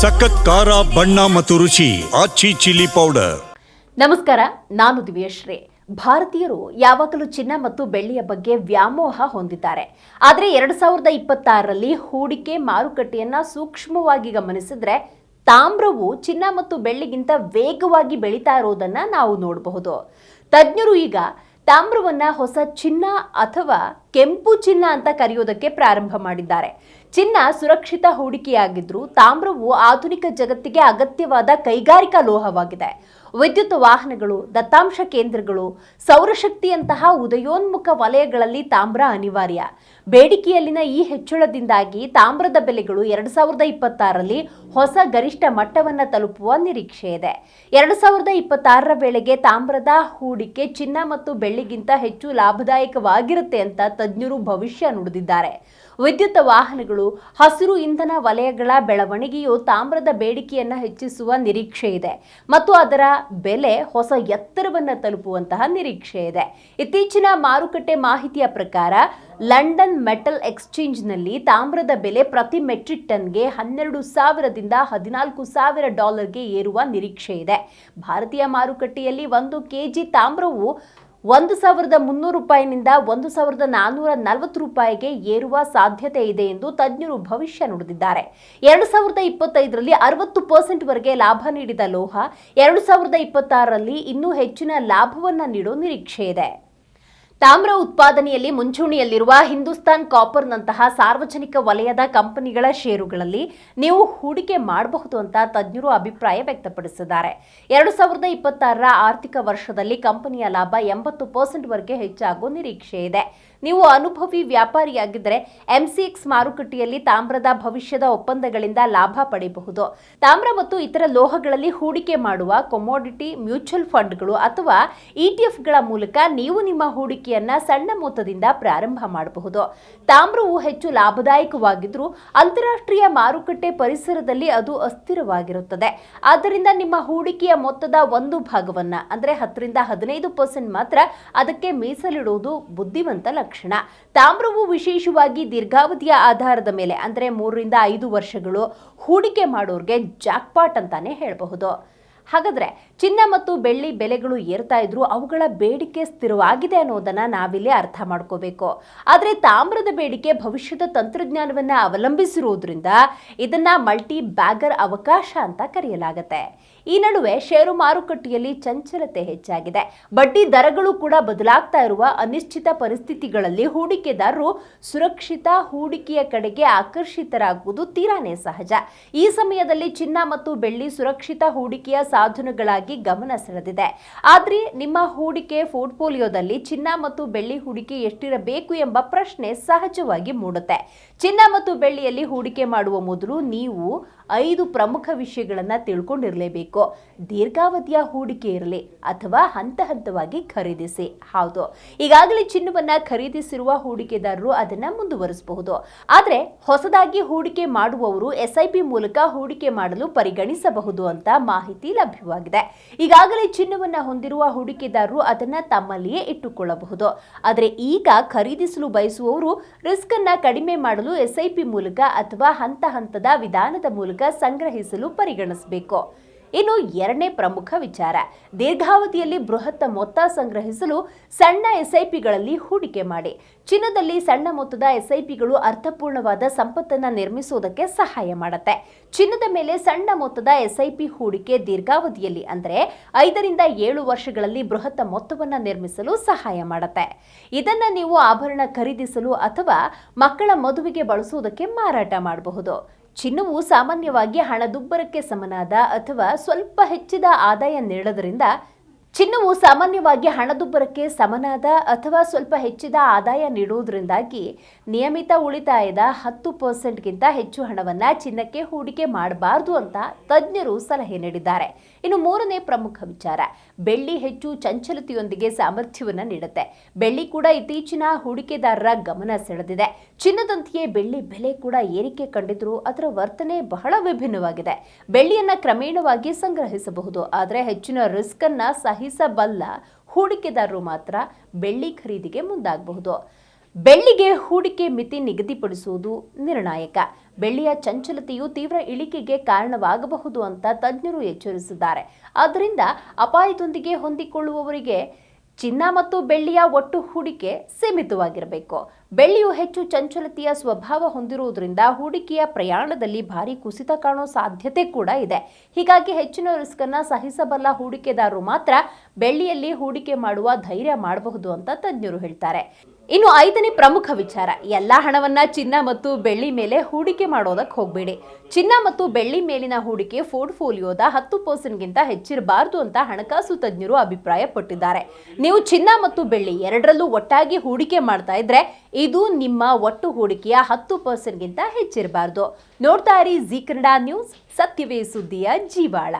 ಸಖತ್ ಖಾರ, ಬಣ್ಣ ಮತ್ತು ರುಚಿ ಆಚಿ ಚಿಲ್ಲಿ ಪೌಡರ್. ನಮಸ್ಕಾರ, ನಾನು ದಿವ್ಯಶ್ರೀ ಭಾರತೀಯರು ಯಾವಾಗಲೂ ಚಿನ್ನ ಮತ್ತು ಬೆಳ್ಳಿಯ ಬಗ್ಗೆ ವ್ಯಾಮೋಹ ಹೊಂದಿದ್ದಾರೆ. ಆದರೆ ಎರಡು ಸಾವಿರದ ಇಪ್ಪತ್ತಾರರಲ್ಲಿ ಹೂಡಿಕೆ ಮಾರುಕಟ್ಟೆಯನ್ನ ಸೂಕ್ಷ್ಮವಾಗಿ ಗಮನಿಸಿದ್ರೆ ತಾಮ್ರವು ಚಿನ್ನ ಮತ್ತು ಬೆಳ್ಳಿಗಿಂತ ವೇಗವಾಗಿ ಬೆಳೀತಾ ಇರೋದನ್ನ ನಾವು ನೋಡಬಹುದು. ತಜ್ಞರು ಈಗ ತಾಮ್ರವನ್ನ ಹೊಸ ಚಿನ್ನ ಅಥವಾ ಕೆಂಪು ಚಿನ್ನ ಅಂತ ಕರೆಯೋದಕ್ಕೆ ಪ್ರಾರಂಭ ಮಾಡಿದ್ದಾರೆ. ಚಿನ್ನ ಸುರಕ್ಷಿತ ಹೂಡಿಕೆಯಾಗಿದ್ರೂ ತಾಮ್ರವು ಆಧುನಿಕ ಜಗತ್ತಿಗೆ ಅಗತ್ಯವಾದ ಕೈಗಾರಿಕಾ ಲೋಹವಾಗಿದೆ. ವಿದ್ಯುತ್ ವಾಹನಗಳು, ದತ್ತಾಂಶ ಕೇಂದ್ರಗಳು, ಸೌರಶಕ್ತಿಯಂತಹ ಉದಯೋನ್ಮುಖ ವಲಯಗಳಲ್ಲಿ ತಾಮ್ರ ಅನಿವಾರ್ಯ. ಬೇಡಿಕೆಯಲ್ಲಿನ ಈ ಹೆಚ್ಚಳದಿಂದಾಗಿ ತಾಮ್ರದ ಬೆಲೆಗಳು ಎರಡು ಸಾವಿರದ ಇಪ್ಪತ್ತಾರರಲ್ಲಿ ಹೊಸ ಗರಿಷ್ಠ ಮಟ್ಟವನ್ನು ತಲುಪುವ ನಿರೀಕ್ಷೆ ಇದೆ. ಎರಡು ಸಾವಿರದ ಇಪ್ಪತ್ತಾರರ ವೇಳೆಗೆ ತಾಮ್ರದ ಹೂಡಿಕೆ ಚಿನ್ನ ಮತ್ತು ಬೆಳ್ಳಿಗಿಂತ ಹೆಚ್ಚು ಲಾಭದಾಯಕವಾಗಿರುತ್ತೆ ಅಂತ ತಜ್ಞರು ಭವಿಷ್ಯ ನುಡಿದಿದ್ದಾರೆ. ವಿದ್ಯುತ್ ವಾಹನಗಳು ಹಸಿರು ಇಂಧನ ವಲಯಗಳ ಬೆಳವಣಿಗೆಯು ತಾಮ್ರದ ಬೇಡಿಕೆಯನ್ನು ಹೆಚ್ಚಿಸುವ ನಿರೀಕ್ಷೆ ಇದೆ ಮತ್ತು ಅದರ ಬೆಲೆ ಹೊಸ ಎತ್ತರವನ್ನು ತಲುಪುವಂತಹ ನಿರೀಕ್ಷೆ ಇದೆ. ಇತ್ತೀಚಿನ ಮಾರುಕಟ್ಟೆ ಮಾಹಿತಿಯ ಪ್ರಕಾರ ಲಂಡನ್ ಮೆಟಲ್ ಎಕ್ಸ್ಚೇಂಜ್ನಲ್ಲಿ ತಾಮ್ರದ ಬೆಲೆ ಪ್ರತಿ ಮೆಟ್ರಿಕ್ ಟನ್ಗೆ ಹನ್ನೆರಡು ಸಾವಿರದಿಂದ ಹದಿನಾಲ್ಕು ಸಾವಿರ ಡಾಲರ್ಗೆ ಏರುವ ನಿರೀಕ್ಷೆ ಇದೆ. ಭಾರತೀಯ ಮಾರುಕಟ್ಟೆಯಲ್ಲಿ ಒಂದು ಕೆಜಿ ತಾಮ್ರವು ಒಂದು ಸಾವಿರದ ಮುನ್ನೂರು ರೂಪಾಯಿನಿಂದ ಒಂದು ಸಾವಿರದ ನಾನ್ನೂರ ನಲವತ್ತು ರೂಪಾಯಿಗೆ ಏರುವ ಸಾಧ್ಯತೆ ಇದೆ ಎಂದು ತಜ್ಞರು ಭವಿಷ್ಯ ನುಡಿದಿದ್ದಾರೆ. ಎರಡು ಸಾವಿರದ ಇಪ್ಪತ್ತೈದರಲ್ಲಿ ಅರವತ್ತು ಪರ್ಸೆಂಟ್ ವರೆಗೆ ಲಾಭ ನೀಡಿದ ಲೋಹ, ಎರಡು ಸಾವಿರದ ಇಪ್ಪತ್ತಾರರಲ್ಲಿ ಇನ್ನೂ ಹೆಚ್ಚಿನ ಲಾಭವನ್ನು ನೀಡೋ ನಿರೀಕ್ಷೆ ಇದೆ. ತಾಮ್ರ ಉತ್ಪಾದನೆಯಲ್ಲಿ ಮುಂಚೂಣಿಯಲ್ಲಿರುವ ಹಿಂದೂಸ್ತಾನ್ ಕಾಪರ್ನಂತಹ ಸಾರ್ವಜನಿಕ ವಲಯದ ಕಂಪನಿಗಳ ಷೇರುಗಳಲ್ಲಿ ನೀವು ಹೂಡಿಕೆ ಮಾಡಬಹುದು ಅಂತ ತಜ್ಞರು ಅಭಿಪ್ರಾಯ ವ್ಯಕ್ತಪಡಿಸಿದ್ದಾರೆ. ಎರಡು ಸಾವಿರದ ಇಪ್ಪತ್ತಾರರ ಆರ್ಥಿಕ ವರ್ಷದಲ್ಲಿ ಕಂಪನಿಯ ಲಾಭ ಎಂಬತ್ತು ಪರ್ಸೆಂಟ್ ವರೆಗೆ ಹೆಚ್ಚಾಗುವ ನಿರೀಕ್ಷೆ ಇದೆ. ನೀವು ಅನುಭವಿ ವ್ಯಾಪಾರಿಯಾಗಿದ್ದರೆ ಎಂಸಿಎಕ್ಸ್ ಮಾರುಕಟ್ಟೆಯಲ್ಲಿ ತಾಮ್ರದ ಭವಿಷ್ಯದ ಒಪ್ಪಂದಗಳಿಂದ ಲಾಭ ಪಡೆಯಬಹುದು. ತಾಮ್ರ ಮತ್ತು ಇತರ ಲೋಹಗಳಲ್ಲಿ ಹೂಡಿಕೆ ಮಾಡುವ ಕೊಮೋಡಿಟಿ ಮ್ಯೂಚುವಲ್ ಫಂಡ್ಗಳು ಅಥವಾ ಇಟಿಎಫ್ಗಳ ಮೂಲಕ ನೀವು ನಿಮ್ಮ ಹೂಡಿಕೆಯನ್ನ ಸಣ್ಣ ಮೊತ್ತದಿಂದ ಪ್ರಾರಂಭ ಮಾಡಬಹುದು. ತಾಮ್ರವು ಹೆಚ್ಚು ಲಾಭದಾಯಕವಾಗಿದ್ರು ಅಂತಾರಾಷ್ಟ್ರೀಯ ಮಾರುಕಟ್ಟೆ ಪರಿಸರದಲ್ಲಿ ಅದು ಅಸ್ಥಿರವಾಗಿರುತ್ತದೆ. ಆದ್ದರಿಂದ ನಿಮ್ಮ ಹೂಡಿಕೆಯ ಮೊತ್ತದ ಒಂದು ಭಾಗವನ್ನ, ಅಂದ್ರೆ ಹತ್ತರಿಂದ ಹದಿನೈದು ಪರ್ಸೆಂಟ್ ಮಾತ್ರ ಅದಕ್ಕೆ ಮೀಸಲಿಡುವುದು ಬುದ್ಧಿವಂತ ಲಕ್ಷಣ. ತಾಮ್ರವು ವಿಶೇಷವಾಗಿ ದೀರ್ಘಾವಧಿಯ ಆಧಾರದ ಮೇಲೆ, ಅಂದ್ರೆ ಮೂರರಿಂದ ಐದು ವರ್ಷಗಳು ಹೂಡಿಕೆ ಮಾಡೋರ್ಗೆ ಜಾಕ್ಪಾಟ್ ಅಂತಾನೆ ಹೇಳಬಹುದು. ಹಾಗಾದ್ರೆ ಚಿನ್ನ ಮತ್ತು ಬೆಳ್ಳಿ ಬೆಲೆಗಳು ಏರ್ತಾ ಇದ್ರು ಅವುಗಳ ಬೇಡಿಕೆ ಸ್ಥಿರವಾಗಿದೆ ಅನ್ನೋದನ್ನ ನಾವಿಲ್ಲಿ ಅರ್ಥ ಮಾಡ್ಕೋಬೇಕು. ಆದರೆ ತಾಮ್ರದ ಬೇಡಿಕೆ ಭವಿಷ್ಯದ ತಂತ್ರಜ್ಞಾನವನ್ನ ಅವಲಂಬಿಸಿರುವುದರಿಂದ ಇದನ್ನ ಮಲ್ಟಿ ಬ್ಯಾಗರ್ ಅವಕಾಶ ಅಂತ ಕರೆಯಲಾಗುತ್ತೆ. ಈ ನಡುವೆ ಷೇರು ಮಾರುಕಟ್ಟೆಯಲ್ಲಿ ಚಂಚಲತೆ ಹೆಚ್ಚಾಗಿದೆ. ಬಡ್ಡಿ ದರಗಳು ಕೂಡ ಬದಲಾಗ್ತಾ ಇರುವ ಅನಿಶ್ಚಿತ ಪರಿಸ್ಥಿತಿಗಳಲ್ಲಿ ಹೂಡಿಕೆದಾರರು ಸುರಕ್ಷಿತ ಹೂಡಿಕೆಯ ಕಡೆಗೆ ಆಕರ್ಷಿತರಾಗುವುದು ತೀರಾನೇ ಸಹಜ. ಈ ಸಮಯದಲ್ಲಿ ಚಿನ್ನ ಮತ್ತು ಬೆಳ್ಳಿ ಸುರಕ್ಷಿತ ಹೂಡಿಕೆಯ ಸಾಧನಗಳಾಗಿ ಗಮನ ಸೆಳೆದಿದೆ. ಆದರೆ ನಿಮ್ಮ ಹೂಡಿಕೆ ಪೋರ್ಟ್ಫೋಲಿಯೋದಲ್ಲಿ ಚಿನ್ನ ಮತ್ತು ಬೆಳ್ಳಿ ಹೂಡಿಕೆ ಎಷ್ಟಿರಬೇಕು ಎಂಬ ಪ್ರಶ್ನೆ ಸಹಜವಾಗಿ ಮೂಡುತ್ತೆ. ಚಿನ್ನ ಮತ್ತು ಬೆಳ್ಳಿಯಲ್ಲಿ ಹೂಡಿಕೆ ಮಾಡುವ ಮೊದಲು ನೀವು ಐದು ಪ್ರಮುಖ ವಿಷಯಗಳನ್ನು ತಿಳ್ಕೊಂಡಿರಲೇಬೇಕು. ದೀರ್ಘಾವಧಿಯ ಹೂಡಿಕೆ ಇರಲಿ ಅಥವಾ ಹಂತ ಹಂತವಾಗಿ ಖರೀದಿಸಿ. ಹೌದು. ಈಗಾಗಲೇ ಚಿನ್ನವನ್ನ ಖರೀದಿಸಿರುವ ಹೂಡಿಕೆದಾರರು ಅದನ್ನ ಮುಂದುವರಿಸಬಹುದು. ಆದರೆ ಹೊಸದಾಗಿ ಹೂಡಿಕೆ ಮಾಡುವವರು ಎಸ್ಐಪಿ ಮೂಲಕ ಹೂಡಿಕೆ ಮಾಡಲು ಪರಿಗಣಿಸಬಹುದು ಅಂತ ಮಾಹಿತಿ ಲಭ್ಯವಾಗಿದೆ. ಈಗಾಗಲೇ ಚಿನ್ನವನ್ನ ಹೊಂದಿರುವ ಹೂಡಿಕೆದಾರರು ಅದನ್ನ ತಮ್ಮಲ್ಲಿಯೇ ಇಟ್ಟುಕೊಳ್ಳಬಹುದು. ಆದರೆ ಈಗ ಖರೀದಿಸಲು ಬಯಸುವವರು ರಿಸ್ಕ್ ಅನ್ನ ಕಡಿಮೆ ಮಾಡಲು ಎಸ್ಐಪಿ ಮೂಲಕ ಅಥವಾ ಹಂತ ಹಂತದ ವಿಧಾನದ ಮೂಲಕ ಸಂಗ್ರಹಿಸಲು ಪರಿಗಣಿಸಬೇಕು. ಇನ್ನು ಎರಡನೇ ಪ್ರಮುಖ ವಿಚಾರ. ದೀರ್ಘಾವಧಿಯಲ್ಲಿ ಬೃಹತ್ ಮೊತ್ತ ಸಂಗ್ರಹಿಸಲು ಸಣ್ಣ ಎಸ್ಐಪಿಗಳಲ್ಲಿ ಹೂಡಿಕೆ ಮಾಡಿ. ಚಿನ್ನದಲ್ಲಿ ಸಣ್ಣ ಮೊತ್ತದ ಎಸ್ಐಪಿಗಳು ಅರ್ಥಪೂರ್ಣವಾದ ಸಂಪತ್ತನ್ನು ನಿರ್ಮಿಸುವುದಕ್ಕೆ ಸಹಾಯ ಮಾಡುತ್ತೆ. ಚಿನ್ನದ ಮೇಲೆ ಸಣ್ಣ ಮೊತ್ತದ ಎಸ್ಐಪಿ ಹೂಡಿಕೆ ದೀರ್ಘಾವಧಿಯಲ್ಲಿ ಅಂದರೆ ಐದರಿಂದ ಏಳು ವರ್ಷಗಳಲ್ಲಿ ಬೃಹತ್ ಮೊತ್ತವನ್ನು ನಿರ್ಮಿಸಲು ಸಹಾಯ ಮಾಡುತ್ತೆ. ಇದನ್ನ ನೀವು ಆಭರಣ ಖರೀದಿಸಲು ಅಥವಾ ಮಕ್ಕಳ ಮದುವೆಗೆ ಬಳಸುವುದಕ್ಕೆ ಮಾರಾಟ ಮಾಡಬಹುದು. ಚಿನ್ನವು ಸಾಮಾನ್ಯವಾಗಿ ಹಣದುಬ್ಬರಕ್ಕೆ ಸಮನಾದ ಅಥವಾ ಸ್ವಲ್ಪ ಹೆಚ್ಚಿದ ಆದಾಯ ನೀಡೋದ್ರಿಂದ ಚಿನ್ನವು ಸಾಮಾನ್ಯವಾಗಿ ಹಣದುಬ್ಬರಕ್ಕೆ ಸಮನಾದ ಅಥವಾ ಸ್ವಲ್ಪ ಹೆಚ್ಚಿದ ಆದಾಯ ನೀಡುವುದರಿಂದಾಗಿ ನಿಯಮಿತ ಉಳಿತಾಯದ ಹತ್ತು ಪರ್ಸೆಂಟ್ಗಿಂತ ಹೆಚ್ಚು ಹಣವನ್ನು ಚಿನ್ನಕ್ಕೆ ಹೂಡಿಕೆ ಮಾಡಬಾರದು ಅಂತ ತಜ್ಞರು ಸಲಹೆ ನೀಡಿದ್ದಾರೆ. ಇನ್ನು ಮೂರನೇ ಪ್ರಮುಖ ವಿಚಾರ, ಬೆಳ್ಳಿ ಹೆಚ್ಚು ಚಂಚಲತೆಯೊಂದಿಗೆ ಸಾಮರ್ಥ್ಯವನ್ನು ನೀಡುತ್ತೆ. ಬೆಳ್ಳಿ ಕೂಡ ಇತ್ತೀಚಿನ ಹೂಡಿಕೆದಾರರ ಗಮನ ಸೆಳೆದಿದೆ. ಚಿನ್ನದಂತೆಯೇ ಬೆಳ್ಳಿ ಬೆಲೆ ಕೂಡ ಏರಿಕೆ ಕಂಡಿದ್ರೂ ಅದರ ವರ್ತನೆ ಬಹಳ ವಿಭಿನ್ನವಾಗಿದೆ. ಬೆಳ್ಳಿಯನ್ನ ಕ್ರಮೇಣವಾಗಿ ಸಂಗ್ರಹಿಸಬಹುದು. ಆದರೆ ಹೆಚ್ಚಿನ ರಿಸ್ಕ್ ಅನ್ನ ಸಹಿಸಬಲ್ಲ ಹೂಡಿಕೆದಾರರು ಮಾತ್ರ ಬೆಳ್ಳಿ ಖರೀದಿಗೆ ಮುಂದಾಗಬಹುದು. ಬೆಳ್ಳಿಗೆ ಹೂಡಿಕೆ ಮಿತಿ ನಿಗದಿಪಡಿಸುವುದು ನಿರ್ಣಾಯಕ. ಬೆಳ್ಳಿಯ ಚಂಚಲತೆಯು ತೀವ್ರ ಇಳಿಕೆಗೆ ಕಾರಣವಾಗಬಹುದು ಅಂತ ತಜ್ಞರು ಎಚ್ಚರಿಸಿದ್ದಾರೆ. ಆದ್ದರಿಂದ ಅಪಾಯದೊಂದಿಗೆ ಹೊಂದಿಕೊಳ್ಳುವವರಿಗೆ ಚಿನ್ನ ಮತ್ತು ಬೆಳ್ಳಿಯ ಒಟ್ಟು ಹೂಡಿಕೆ ಸೀಮಿತವಾಗಿರಬೇಕು. ಬೆಳ್ಳಿಯು ಹೆಚ್ಚು ಚಂಚಲತೆಯ ಸ್ವಭಾವ ಹೊಂದಿರುವುದರಿಂದ ಹೂಡಿಕೆಯ ಪ್ರಯಾಣದಲ್ಲಿ ಭಾರಿ ಕುಸಿತ ಕಾಣೋ ಸಾಧ್ಯತೆ ಕೂಡ ಇದೆ. ಹೀಗಾಗಿ ಹೆಚ್ಚಿನ ರಿಸ್ಕ್ ಅನ್ನ ಸಹಿಸಬಲ್ಲ ಹೂಡಿಕೆದಾರರು ಮಾತ್ರ ಬೆಳ್ಳಿಯಲ್ಲಿ ಹೂಡಿಕೆ ಮಾಡುವ ಧೈರ್ಯ ಮಾಡಬಹುದು ಅಂತ ತಜ್ಞರು ಹೇಳ್ತಾರೆ. ಇನ್ನು ಐದನೇ ಪ್ರಮುಖ ವಿಚಾರ, ಎಲ್ಲ ಹಣವನ್ನ ಚಿನ್ನ ಮತ್ತು ಬೆಳ್ಳಿ ಮೇಲೆ ಹೂಡಿಕೆ ಮಾಡೋದಕ್ಕೆ ಹೋಗಬೇಡಿ. ಚಿನ್ನ ಮತ್ತು ಬೆಳ್ಳಿ ಮೇಲಿನ ಹೂಡಿಕೆ ಪೋರ್ಟ್ಫೋಲಿಯೋದ ಹತ್ತು ಪರ್ಸೆಂಟ್ಗಿಂತ ಹೆಚ್ಚಿರಬಾರದು ಅಂತ ಹಣಕಾಸು ತಜ್ಞರು ಅಭಿಪ್ರಾಯಪಟ್ಟಿದ್ದಾರೆ. ನೀವು ಚಿನ್ನ ಮತ್ತು ಬೆಳ್ಳಿ ಎರಡರಲ್ಲೂ ಒಟ್ಟಾಗಿ ಹೂಡಿಕೆ ಮಾಡ್ತಾ ಇದ್ರೆ ಇದು ನಿಮ್ಮ ಒಟ್ಟು ಹೂಡಿಕೆಯ ಹತ್ತು ಪರ್ಸೆಂಟ್ಗಿಂತ ಹೆಚ್ಚಿರಬಾರದು. ನೋಡ್ತಾ ಇರಿ ಜೀ ಕನ್ನಡ ನ್ಯೂಸ್, ಸತ್ಯವೇ ಸುದ್ದಿಯ ಜೀವಾಳ.